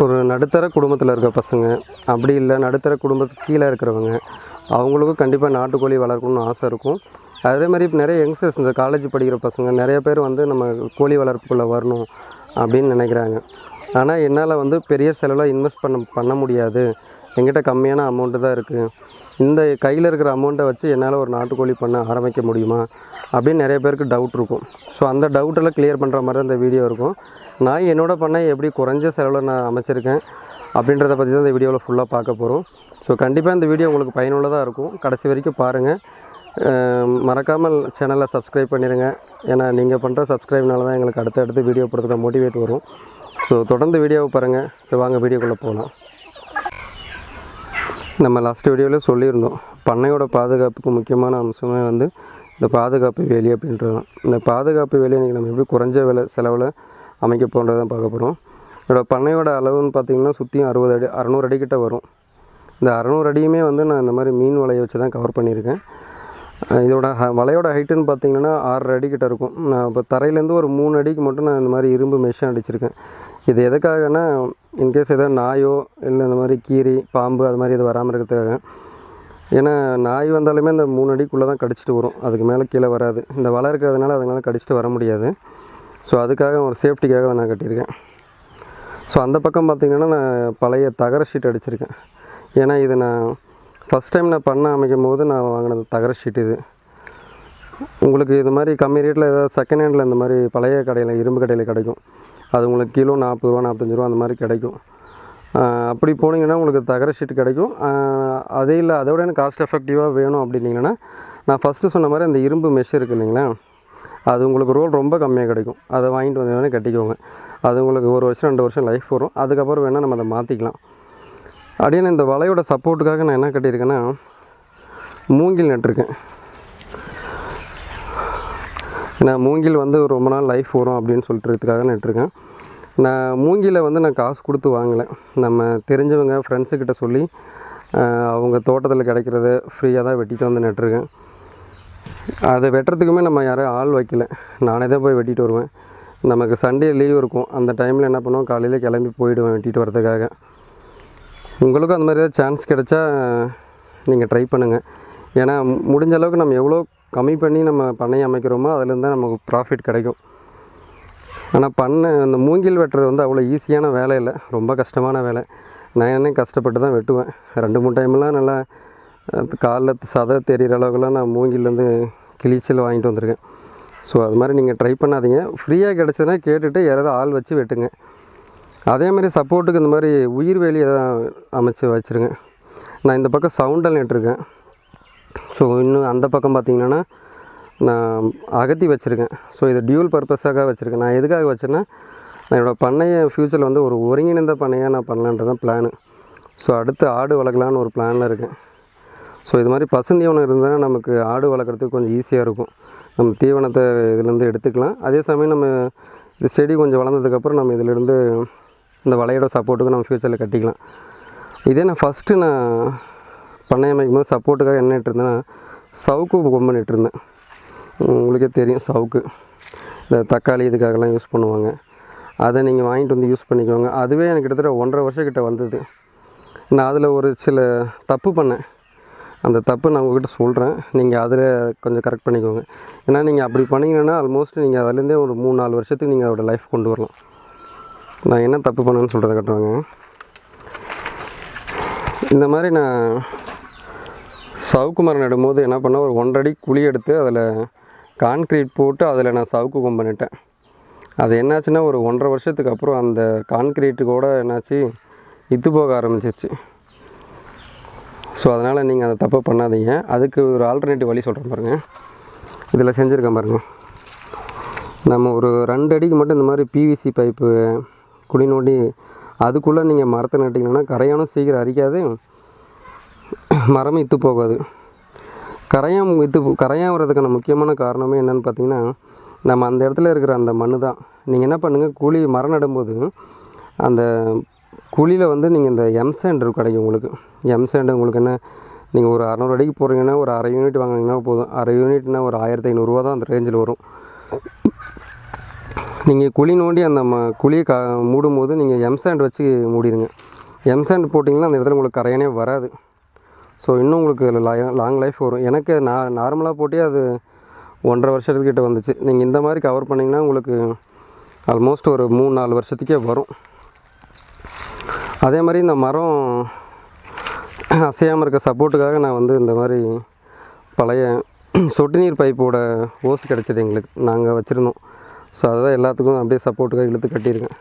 ஒரு நடுத்தர குடும்பத்தில் இருக்க பசங்க. அப்படி இல்லை நடுத்தர குடும்பத்துக்கு கீழே இருக்கிறவங்க. அவங்களுக்கும் கண்டிப்பாக நாட்டுக்கோழி வளர்க்கணும்னு ஆசை இருக்கும். அதே மாதிரி நிறைய யங்ஸ்டர்ஸ் இந்த காலேஜ் படிக்கிற பசங்க நிறைய பேர் வந்து நம்ம கோழி வளர்ப்புக்குள்ளே வரணும் அப்படின்னு நினைக்கிறாங்க. ஆனால் என்னால் வந்து பெரிய செலவில் இன்வெஸ்ட் பண்ண பண்ண முடியாது. எங்கிட்ட கம்மியான அமௌண்ட்டு தான் இருக்குது இந்த கையில் இருக்கிற அமௌண்ட்டை வச்சு என்னால் ஒரு நாட்டுக்கோழி பண்ண ஆரம்பிக்க முடியுமா? அப்படின்னு நிறைய பேருக்கு டவுட் இருக்கும். ஸோ அந்த டவுட்டெல்லாம் கிளியர் பண்ணுற மாதிரி தான் இந்த வீடியோ இருக்கும். நான் என்னோட பண்ண எப்படி குறைஞ்ச செலவில் நான் அமைச்சிருக்கேன் அப்படின்றத பற்றி தான் இந்த வீடியோவில் ஃபுல்லாக பார்க்க போகிறோம் ஸோ கண்டிப்பாக இந்த வீடியோ உங்களுக்கு பயனுள்ளதாக இருக்கும். கடைசி வரைக்கும் பாருங்கள் மறக்காமல் சேனலை சப்ஸ்கிரைப் பண்ணிடுங்க ஏன்னா நீங்கள் பண்ணுற சப்ஸ்கிரைப்னால தான் எங்களுக்கு அடுத்தடுத்து வீடியோ போடுறதுக்கு மோட்டிவேட் வரும். ஸோ தொடர்ந்து வீடியோவை பாருங்கள் ஸோ வாங்க வீடியோக்குள்ளே போகலாம் நம்ம லாஸ்ட் வீடியோவில் சொல்லியிருந்தோம். பண்ணையோட பாதுகாப்புக்கு முக்கியமான அம்சமே வந்து இந்த பாதுகாப்பு வேலி அப்படின்றது தான். இந்த பாதுகாப்பு வேலி இன்றைக்கி நம்ம எப்படி குறைஞ்ச விலை செலவில் அமைக்க போகிறதான் பார்க்க போகிறோம் இதோட பண்ணையோட அளவுன்னு பார்த்திங்கன்னா சுற்றியும் அறுபது அடி அறநூறு அடிக்கிட்ட வரும். இந்த அறநூறு அடியுமே வந்து நான் இந்த மாதிரி மீன் வலையை வச்சு தான் கவர் பண்ணியிருக்கேன். இதோட ஹ- வலையோட ஹைட்டுன்னு பார்த்தீங்கன்னா ஆறரை அடிக்கிட்ட இருக்கும். நான் இப்போ தரையிலேருந்து ஒரு மூணு அடிக்கு மட்டும் நான் இந்த மாதிரி இரும்பு மெஷின் அடிச்சிருக்கேன். இது எதுக்காகனா இன்கேஸ் எதாவது நாயோ இல்லை இந்த மாதிரி கீரி பாம்பு அது மாதிரி எதுவும் வராமல் இருக்கிறதுக்காக. ஏன்னா நாய் வந்தாலுமே அந்த மூணு அடிக்குள்ளே தான் கடிச்சிட்டு வரும். அதுக்கு மேலே கீழே வராது. இந்த வலை இருக்கிறதுனால அதனால் கடிச்சிட்டு வர முடியாது. ஸோ அதுக்காக ஒரு சேஃப்டிக்காக தான் நான் கட்டியிருக்கேன். ஸோ அந்த பக்கம் பார்த்திங்கன்னா நான் பழைய தகர ஷீட் அடிச்சிருக்கேன். ஏன்னா இது நான் ஃபஸ்ட் டைம் நான் பண்ண அமைக்கும் போது நான் வாங்கினது தகர ஷீட் இது. உங்களுக்கு இது மாதிரி கம்மி ரேட்டில் ஏதாவது செகண்ட் ஹேண்டில் இந்த மாதிரி பழைய கடையில் இரும்பு கடையில் கிடைக்கும். அது உங்களுக்கு கிலோ நாற்பது ரூபா நாற்பத்தஞ்சு ரூபா அந்த மாதிரி கிடைக்கும். அப்படி போனீங்கன்னா உங்களுக்கு தகர ஷீட் கிடைக்கும். அதே இல்லை அதை விட எனக்கு காஸ்ட் எஃபெக்டிவாக வேணும் அப்படின்னீங்கன்னா நான் ஃபஸ்ட்டு சொன்ன மாதிரி அந்த இரும்பு மெஷ் இருக்குது இல்லைங்களா? அது உங்களுக்கு ரோல் ரொம்ப கம்மியாக கிடைக்கும். அதை வாங்கிட்டு வந்து வேணால் கட்டிக்கோங்க. அது உங்களுக்கு ஒரு வருஷம் ரெண்டு வருஷம் லைஃப் வரும். அதுக்கப்புறம் வேணால் நம்ம அதை மாற்றிக்கலாம் அப்படியே நான் இந்த வலையோட சப்போர்ட்டுக்காக நான் என்ன கட்டியிருக்கேன்னா மூங்கில் நட்டிருக்கேன். நான் மூங்கில் வந்து ரொம்ப நாள் லைஃப் வரும் அப்படின்னு சொல்லிட்டுறதுக்காக நட்டிருக்கேன் நான் மூங்கிலை வந்து நான் காசு கொடுத்து வாங்கலை. நம்ம தெரிஞ்சவங்க ஃப்ரெண்ட்ஸுக்கிட்ட சொல்லி அவங்க தோட்டத்தில் கிடைக்கிறத ஃப்ரீயாக தான் வெட்டிட்டு வந்து நட்டுருக்கேன் அதை வெட்டுறதுக்குமே நம்ம யாரும் ஆள் வைக்கல. நானே தான் போய் வெட்டிட்டு வருவேன். நமக்கு சண்டே லீவ் இருக்கும். அந்த டைமில் என்ன பண்ணுவோம்? காலையில் கிளம்பி போயிடுவேன் வெட்டிட்டு வரதுக்காக உங்களுக்கும் அந்த மாதிரி ஏதாவது சான்ஸ் கிடைச்சா நீங்கள் ட்ரை பண்ணுங்கள் ஏன்னா முடிஞ்ச அளவுக்கு நம்ம எவ்வளோ கம்மி பண்ணி நம்ம பண்ணையை அமைக்கிறோமோ அதுலேருந்து தான் நமக்கு ப்ராஃபிட் கிடைக்கும். ஆனால் பண்ணை அந்த மூங்கில் வெட்டுறது வந்து அவ்வளோ ஈஸியான வேலை இல்லை. ரொம்ப கஷ்டமான வேலை. நான் என்ன கஷ்டப்பட்டு தான் வெட்டுவேன். ரெண்டு மூணு டைம்லாம் நல்லா காலில் சதை தெரிகிற அளவுக்குலாம் நான் மூங்கிலேருந்து கிளிச்சல் வாங்கிட்டு வந்திருக்கேன். ஸோ அது மாதிரி நீங்கள் ட்ரை பண்ணாதீங்க. ஃப்ரீயாக கிடச்சதுன்னா கேட்டுட்டு யாராவது ஆள் வச்சு வெட்டுங்க. அதே மாதிரி சப்போர்ட்டுக்கு இந்த மாதிரி உயிர் வேலி எதாவது அமைச்சு வச்சுருங்க. நான் இந்த பக்கம் சவுண்டல் நட்டுருக்கேன் ஸோ இன்னும் அந்த பக்கம் பார்த்தீங்கன்னா நான் அகத்தி வச்சுருக்கேன். ஸோ இது டியூல் பர்பஸாக வச்சுருக்கேன். நான் எதுக்காக வச்சேன்னா நான் என்னோடய பண்ணையை ஃப்யூச்சரில் வந்து ஒரு ஒருங்கிணைந்த பண்ணையாக நான் பண்ணலான்றதான் பிளானு ஸோ அடுத்து ஆடு வளர்க்கலான்னு ஒரு பிளானில் இருக்கேன். ஸோ இது மாதிரி பசுந்தீவனம் இருந்தால் நமக்கு ஆடு வளர்க்குறதுக்கு கொஞ்சம் ஈஸியாக இருக்கும். நம்ம தீவனத்தை இதுலேருந்து எடுத்துக்கலாம். அதே சமயம் நம்ம இந்த செடி கொஞ்சம் வளர்ந்ததுக்கப்புறம் நம்ம இதிலேருந்து இந்த வலையோட சப்போர்ட்டுக்கு நம்ம ஃப்யூச்சரில் கட்டிக்கலாம். இதே நான் ஃபஸ்ட்டு நான் பண்ணையம் அமைக்கும் போது சப்போர்ட்டுக்காக என்ன இட்டிருந்தேன்னா சவுக்கு கொம்பு இருந்தேன் உங்களுக்கே தெரியும் சவுக்கு. இந்த தக்காளி இதுக்காகலாம் யூஸ் பண்ணுவாங்க. அதை நீங்கள் வாங்கிட்டு வந்து யூஸ் பண்ணிக்கோங்க. அதுவே எனக்கு கிட்டத்தட்ட ஒன்றரை வருஷக்கிட்ட வந்தது. நான் அதில் ஒரு சில தப்பு பண்ணேன். அந்த தப்பு நான் உங்கள்கிட்ட சொல்கிறேன் நீங்கள் அதில் கொஞ்சம் கரெக்ட் பண்ணிக்கோங்க. ஏன்னா நீங்கள் அப்படி பண்ணிங்கன்னா ஆல்மோஸ்ட் நீங்கள் அதுலேருந்தே ஒரு மூணு நாலு வருஷத்துக்கு நீங்கள் அதோடய லைஃப் கொண்டு வரலாம். நான் என்ன தப்பு பண்ணேன்னு சொல்கிறத கட்டுவாங்க. இந்த மாதிரி நான் சவுக்கு மரம் நடும்போது என்ன பண்ணேன் ஒரு ஒன்றடி குழி எடுத்து அதில் கான்க்ரீட் போட்டு அதில் நான் சவுக்கு கொம்பு அது என்னாச்சுன்னா ஒரு ஒன்றரை வருஷத்துக்கு அப்புறம் அந்த கான்க்ரீட்டு கூட என்னாச்சு இத்து போக ஆரம்பிச்சிருச்சு. ஸோ அதனால் நீங்கள் அதை தப்பு பண்ணாதீங்க. அதுக்கு ஒரு ஆல்டர்னேட்டிவ் வழி சொல்கிறேன் பாருங்கள் இதில் செஞ்சுருக்கேன் பாருங்கள் நம்ம ஒரு ரெண்டு அடிக்கு மட்டும் இந்த மாதிரி பிவிசி பைப்பு குழி நோண்டி அதுக்குள்ளே நீங்கள் மரத்தை நட்டிங்கன்னா கரையானும் சீக்கிரம் அரிக்காது. மரம் இத்து போகாது. கரையான் இத்து கரையான் வர்றதுக்கான முக்கியமான காரணமே என்னென்னு பார்த்தீங்கன்னா நம்ம அந்த இடத்துல இருக்கிற அந்த மண் தான். நீங்கள் என்ன பண்ணுங்கள் கூலி மரம் நடும்போது அந்த குழியில் வந்து நீங்கள் இந்த எம் சாண்ட் கிடைக்கும் உங்களுக்கு. எம் சேண்டு உங்களுக்கு என்ன நீங்கள் ஒரு அறநூறு அடிக்கு போகிறீங்கன்னா ஒரு அரை யூனிட் வாங்கினீங்கன்னா போதும். அரை யூனிட்னா ஒரு ஆயிரத்தி ஐநூறுரூவா தான் அந்த ரேஞ்சில் வரும். நீங்கள் குழி நோண்டி அந்த ம குழியை கா மூடும் போது நீங்கள் எம்சாண்ட் வச்சு மூடிடுங்க எம்சாண்ட் போட்டிங்கன்னா அந்த இடத்துல உங்களுக்கு கரையானே வராது. ஸோ இன்னும் உங்களுக்கு லாங் லைஃப் வரும். எனக்கு நான் நார்மலாக போட்டே அது ஒன்றரை வருஷத்துக்கிட்ட வந்துச்சு. நீங்கள் இந்த மாதிரி கவர் பண்ணிங்கன்னா உங்களுக்கு ஆல்மோஸ்ட் ஒரு மூணு நாலு வருஷத்துக்கே வரும். அதே மாதிரி இந்த மரம் அசையாமல் இருக்க சப்போர்ட்டுக்காக நான் வந்து இந்த மாதிரி பழைய சொட்டு நீர் பைப்போட ஓஸ் கிடச்சிது எங்களுக்கு. நாங்கள் வச்சுருந்தோம். ஸோ அதுதான் எல்லாத்துக்கும் அப்படியே சப்போர்ட்டுக்காக இழுத்து கட்டியிருக்கேன்.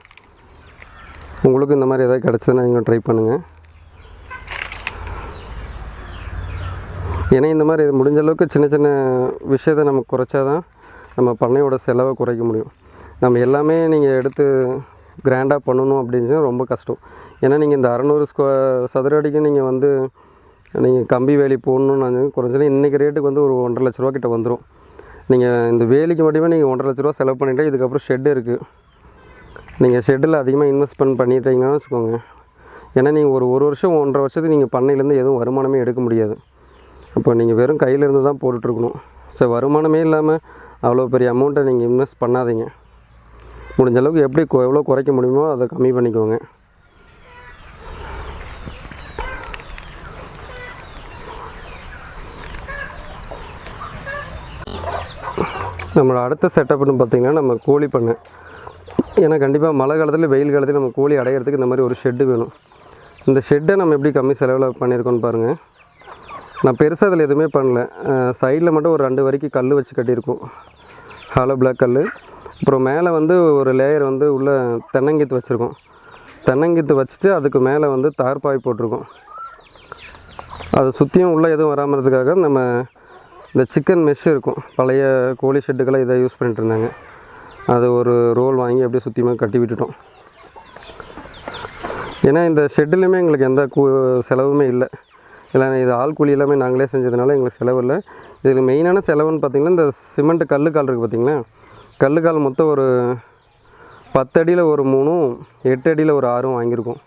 உங்களுக்கும் இந்த மாதிரி எதாவது கிடச்சதுன்னா நீங்கள் ட்ரை பண்ணுங்கள் ஏன்னா இந்த மாதிரி இது முடிஞ்ச அளவுக்கு சின்ன சின்ன விஷயத்தை நம்ம குறைச்சா தான் நம்ம பண்ணையோட செலவை குறைக்க முடியும். நம்ம எல்லாமே நீங்கள் எடுத்து கிராண்டாக பண்ணணும் அப்படின்னு ரொம்ப கஷ்டம். ஏன்னா நீங்கள் இந்த அறநூறு ஸ்கொ சதுர அடிக்கு நீங்கள் வந்து நீங்கள் கம்பி வேலி போடணும்னு குறைஞ்சது இன்றைக்கி ரேட்டுக்கு வந்து ஒரு ஒன்றரை லட்ச ரூபா கிட்ட வந்துடும் நீங்கள் இந்த வேலிக்கு மட்டுமே நீங்கள் ஒன்றரை லட்ச ரூபா செலவு பண்ணிவிட்டு இதுக்கப்புறம் ஷெட்டு இருக்குது நீங்கள் ஷெட்டில் அதிகமாக இன்வெஸ்ட்மெண்ட் பண்ணிட்டீங்கன்னா வச்சுக்கோங்க. ஏன்னா நீங்கள் ஒரு ஒரு வருஷம் ஒன்றரை வருஷத்துக்கு நீங்கள் பண்ணையிலேருந்து எதுவும் வருமானமே எடுக்க முடியாது. அப்போ நீங்கள் வெறும் கையிலேருந்து தான் போட்டுட்ருக்கணும். ஸோ வருமானமே இல்லாமல் அவ்வளோ பெரிய அமௌண்ட்டை நீங்கள் இன்வெஸ்ட் பண்ணாதீங்க. முடிஞ்ச அளவுக்கு எப்படி எவ்வளோ குறைக்க முடியுமோ அதை கம்மி பண்ணிக்கோங்க. நம்மளோட அடுத்த செட்டப்னு பார்த்திங்கன்னா நம்ம கோழி பண்ணை. ஏன்னா கண்டிப்பாக மழை காலத்தில் வெயில் காலத்தில் நம்ம கோழி அடையிறதுக்கு இந்த மாதிரி ஒரு ஷெட்டு வேணும். இந்த ஷெட்டை நம்ம எப்படி கம்மி செலவில் பண்ணியிருக்கோன்னு பாருங்கள் நான் பெருசாக அதில் எதுவுமே பண்ணல. சைடில் மட்டும் ஒரு ரெண்டு வரைக்கும் கல் வச்சு கட்டியிருக்கோம். ஹாலோ பிளாக் கல் அப்புறம் மேலே வந்து ஒரு லேயர் வந்து உள்ள தென்னங்கீத்து வச்சுருக்கோம். தென்னங்கீத்து வச்சுட்டு அதுக்கு மேலே வந்து தார்பாய் போட்டிருக்கோம். அதை சுற்றியும் உள்ளே எதுவும் வராமறதுக்காக நம்ம இந்த சிக்கன் மெஷ் இருக்கும். பழைய கோழி ஷெட்டுக்கெல்லாம் இதை யூஸ் பண்ணிட்டு இருந்தாங்க. அது ஒரு ரோல் வாங்கி அப்படியே சுற்றியுமா கட்டி விட்டுட்டோம். ஏன்னா இந்த ஷெட்டுலையுமே எங்களுக்கு எந்த கூ செலவுமே இல்லை. இல்லை இது ஆள் கூலி எல்லாமே நாங்களே செஞ்சதுனால எங்களுக்கு செலவு இல்லை. இதில் மெயினான செலவுன்னு பார்த்திங்கன்னா இந்த சிமெண்ட் கல்லுக்கால் இருக்குது பார்த்திங்களா? கல்லுக்கால் மொத்தம் ஒரு பத்து அடியில் ஒரு மூணும் எட்டு அடியில் ஒரு ஆறும் வாங்கியிருக்கோம்.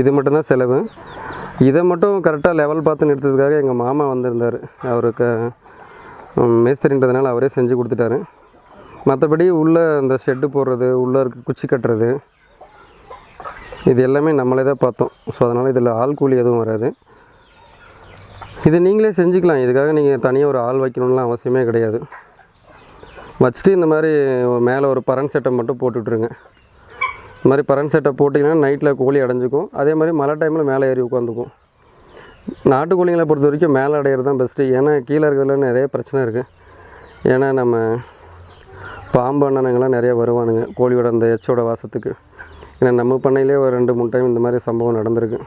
இது மட்டும்தான் செலவு. இதை மட்டும் கரெக்டாக லெவல் பார்த்து நிறுத்ததுக்காக எங்கள் மாமா வந்திருந்தார். அவருக்கு மேஸ்திரின்றதுனால அவரே செஞ்சு கொடுத்துட்டாரு. மற்றபடி உள்ளே அந்த ஷெட்டு போடுறது உள்ளே இருக்க குச்சி கட்டுறது இது எல்லாமே நம்மளே தான் பார்த்தோம். ஸோ அதனால் இதில் ஆள் கூலி எதுவும் வராது. இது நீங்களே செஞ்சுக்கலாம். இதுக்காக நீங்கள் தனியாக ஒரு ஆள் வைக்கணும்லாம் அவசியமே கிடையாது. வச்சுட்டு இந்த மாதிரி மேலே ஒரு பரன் செட்டை மட்டும் போட்டு விட்ருங்க இந்த மாதிரி பரன் செட்டை போட்டிங்கன்னா நைட்டில் கோழி அடைஞ்சிக்கும். அதே மாதிரி மழை டைமில் மேலே ஏறி உட்காந்துக்கும். நாட்டுக்கோழிங்களை பொறுத்த வரைக்கும் மேலே அடையிறது தான் பெஸ்ட்டு ஏன்னா கீழே இருக்கிறதுல நிறைய பிரச்சனை இருக்குது ஏன்னா நம்ம பாம்பு அண்ணனுங்கெல்லாம் நிறைய வருவானுங்க கோழியோட அந்த எச்சோட வாசத்துக்கு. ஏன்னா நம்ம பண்ணையிலே ஒரு ரெண்டு மூணு டைம் இந்த மாதிரி சம்பவம் நடந்திருக்கு.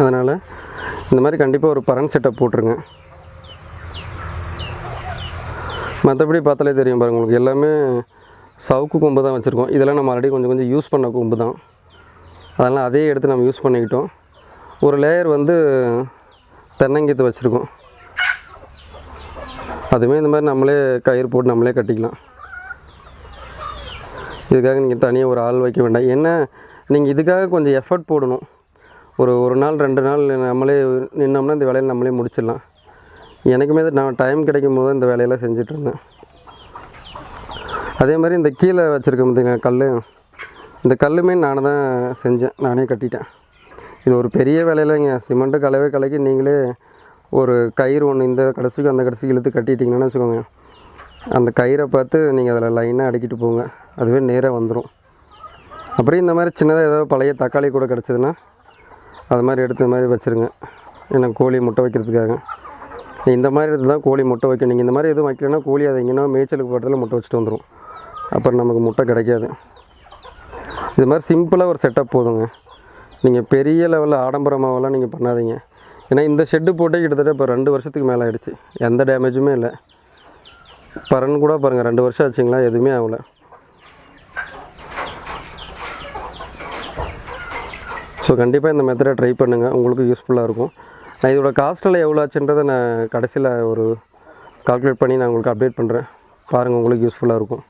அதனால் இந்த மாதிரி கண்டிப்பாக ஒரு பரன் செட்டை போட்டுருங்க. மற்றபடி பார்த்தாலே தெரியும் பாருங்க உங்களுக்கு எல்லாமே சவுக்கு கொம்பு தான் வச்சுருக்கோம். இதெல்லாம் நம்ம ஆல்ரெடி கொஞ்சம் கொஞ்சம் யூஸ் பண்ண கொம்பு தான். அதெல்லாம் அதே எடுத்து நம்ம யூஸ் பண்ணிக்கிட்டோம். ஒரு லேயர் வந்து தென்னங்கீத்து வச்சுருக்கோம். அதுவுமே இந்த மாதிரி நம்மளே கயிறு போட்டு நம்மளே கட்டிக்கலாம். இதுக்காக நீங்கள் தனியாக ஒரு ஆள் வைக்க வேண்டாம். என்ன நீங்கள் இதுக்காக கொஞ்சம் எஃபர்ட் போடணும். ஒரு ஒரு நாள் ரெண்டு நாள் நம்மளே நின்னோம்னா இந்த வேலையில் நம்மளே முடிச்சிடலாம். எனக்குமே இது நான் டைம் கிடைக்கும் போது இந்த வேலையெல்லாம் செஞ்சுட்டு இருந்தேன். அதே மாதிரி இந்த கீழே வச்சுருக்க பார்த்தீங்கன்னா கல் இந்த கல்லுமே நான் தான் செஞ்சேன். நானே கட்டிட்டேன். இது ஒரு பெரிய வேலையிலங்க சிமெண்ட்டு கலவே கலக்கி நீங்களே ஒரு கயிறு ஒன்று இந்த கடைசிக்கு அந்த கடைசிக்கு இழுத்து கட்டிட்டீங்கன்னு வச்சுக்கோங்க. அந்த கயிறை பார்த்து நீங்கள் அதில் லைனாக அடிக்கிட்டு போங்க. அதுவே நேராக வந்துடும் அப்புறம் இந்த மாதிரி சின்னதாக ஏதாவது பழைய தக்காளி கூட கிடச்சிதுன்னா அது மாதிரி எடுத்து இந்த மாதிரி வச்சுருங்க. ஏன்னா கோழி முட்டை வைக்கிறதுக்காக. இந்த மாதிரி எடுத்து தான் கோழி முட்டை வைக்கும். நீங்கள் இந்த மாதிரி எதுவும் வைக்கலன்னா கோழி அதை எங்கன்னா மேய்ச்சலுக்கு போகிறதுல முட்டை வச்சுட்டு வந்துடும் அப்புறம் நமக்கு முட்டை கிடைக்காது. இது மாதிரி சிம்பிளாக ஒரு செட்டப் போதுங்க. நீங்கள் பெரிய லெவலில் ஆடம்பரமாவெல்லாம் நீங்கள் பண்ணாதீங்க. ஏன்னா இந்த ஷெட்டு போட்டே கிட்டத்தட்ட இப்போ ரெண்டு வருஷத்துக்கு மேலே ஆகிடுச்சு எந்த டேமேஜுமே இல்லை. பரன் கூட பாருங்கள் ரெண்டு வருஷம் ஆச்சுங்களா எதுவுமே ஆகல. ஸோ கண்டிப்பாக இந்த மெத்தடை ட்ரை பண்ணுங்கள் உங்களுக்கு யூஸ்ஃபுல்லாக இருக்கும். நான் இதோட காஸ்ட்டில் எவ்வளோ ஆச்சுன்றதை நான் கடைசியில் ஒரு கால்குலேட் பண்ணி நான் உங்களுக்கு அப்டேட் பண்ணுறேன் பாருங்கள் உங்களுக்கு யூஸ்ஃபுல்லாக இருக்கும்.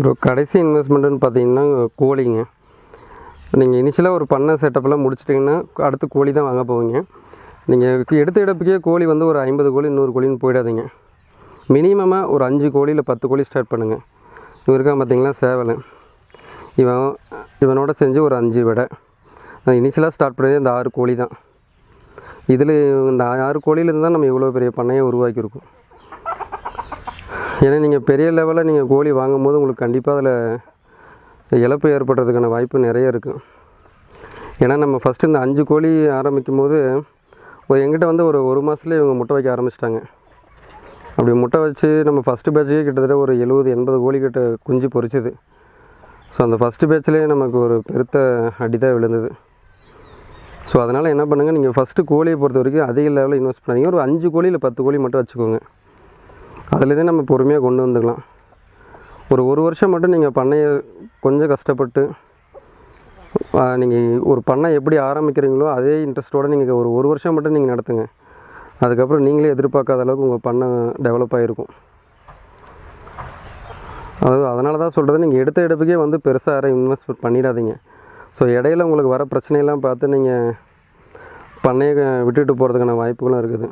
ப்ரோ கடைசி இன்வெஸ்ட்மெண்ட்டுன்னு பார்த்தீங்கன்னா கோழிங்க. நீங்கள் இனிஷியலாக ஒரு பண்ண செட்டப்லாம் முடிச்சிட்டிங்கன்னா அடுத்து கோழி தான் வாங்க போவீங்க. நீங்கள் எடுத்த இடப்புக்கே கோழி வந்து ஒரு ஐம்பது கோழி நூறு கோழின்னு போயிடாதீங்க. மினிமமாக ஒரு அஞ்சு கோழியில் பத்து கோழி ஸ்டார்ட் பண்ணுங்கள் இவருக்காக பார்த்தீங்களா சேவலை இவன் இவனோட செஞ்சு ஒரு அஞ்சு விடை. நான் இனிஷியலாக ஸ்டார்ட் பண்ணதே இந்த ஆறு கோழி தான். இதில் இந்த ஆறு கோழியிலேருந்து தான் நம்ம இவ்வளோ பெரிய பண்ணையை உருவாக்கியிருக்கோம். ஏன்னா நீங்கள் பெரிய லெவலில் நீங்கள் கோழி வாங்கும்போது உங்களுக்கு கண்டிப்பாக அதில் இழப்பு ஏற்படுறதுக்கான வாய்ப்பு நிறைய இருக்குது ஏன்னா நம்ம ஃபஸ்ட்டு இந்த அஞ்சு கோழி ஆரம்பிக்கும் போது ஒரு எங்கிட்ட வந்து ஒரு ஒரு மாதத்துலேயே இவங்க முட்டை வைக்க ஆரம்பிச்சிட்டாங்க. அப்படி முட்டை வச்சு நம்ம ஃபஸ்ட்டு பேட்சுக்கே கிட்டத்தட்ட ஒரு எழுபது எண்பது கோழி கிட்ட குஞ்சு பொரிச்சது ஸோ அந்த ஃபஸ்ட்டு பேட்ச்லேயே நமக்கு ஒரு பெருத்த அடி தான் விழுந்தது. ஸோ அதனால் என்ன பண்ணுங்கள் நீங்கள் ஃபஸ்ட்டு கோழியை பொறுத்த வரைக்கும் அதிக லெவலில் இன்வெஸ்ட் பண்ணாதீங்க. ஒரு அஞ்சு கோழி இல்லை பத்து கோழி மட்டும் வச்சுக்கோங்க. அதுலேருந்தே நம்ம பொறுமையாக கொண்டு வந்துக்கலாம். ஒரு ஒரு வருஷம் மட்டும் நீங்கள் பண்ணையை கொஞ்சம் கஷ்டப்பட்டு நீங்கள் ஒரு பண்ணை எப்படி ஆரம்பிக்கிறீங்களோ அதே இன்ட்ரெஸ்ட்டோடு நீங்கள் ஒரு ஒரு வருஷம் மட்டும் நீங்கள் நடத்துங்க. அதுக்கப்புறம் நீங்களே எதிர்பார்க்காத அளவுக்கு உங்கள் பண்ணை டெவலப் ஆகிருக்கும் அது அதனால தான் சொல்கிறது நீங்கள் எடுத்த எடுப்புக்கே வந்து பெருசாக யாரும் இன்வெஸ்ட் பண்ணிடாதீங்க. ஸோ இடையில உங்களுக்கு வர பிரச்சனையெல்லாம் பார்த்து நீங்கள் பண்ணையை விட்டுட்டு போகிறதுக்கான வாய்ப்புகளும் இருக்குது.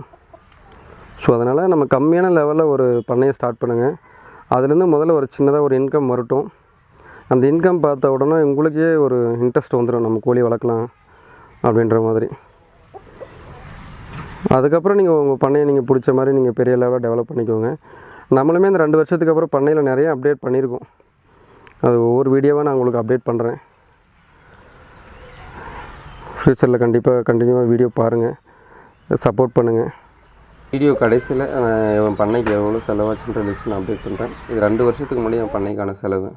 ஸோ அதனால் நம்ம கம்மியான லெவலில் ஒரு பண்ணையை ஸ்டார்ட் பண்ணுங்கள் அதுலேருந்து முதல்ல ஒரு சின்னதாக ஒரு இன்கம் வரட்டும். அந்த இன்கம் பார்த்த உடனே உங்களுக்கே ஒரு இன்ட்ரெஸ்ட் வந்துடும் நம்ம கோழி வளர்க்கலாம் அப்படின்ற மாதிரி. அதுக்கப்புறம் நீங்கள் உங்கள் பண்ணையை நீங்கள் பிடிச்ச மாதிரி நீங்கள் பெரிய லெவலில் டெவலப் பண்ணிக்கோங்க. நம்மளுமே இந்த ரெண்டு வருஷத்துக்கு அப்புறம் பண்ணையில் நிறைய அப்டேட் பண்ணியிருக்கோம் அது ஒவ்வொரு வீடியோவாக நான் உங்களுக்கு அப்டேட் பண்ணுறேன் ஃப்யூச்சரில் கண்டிப்பாக கண்டினியூவாக வீடியோ பாருங்கள் சப்போர்ட் பண்ணுங்கள் வீடியோ கடைசியில் என் பண்ணைக்கு எவ்வளோ செலவாச்சுன்ற லிஸ்ட் நான் அப்டேட் பண்ணுறேன் இது ரெண்டு வருஷத்துக்கு முன்னாடி என் பண்ணைக்கான செலவு.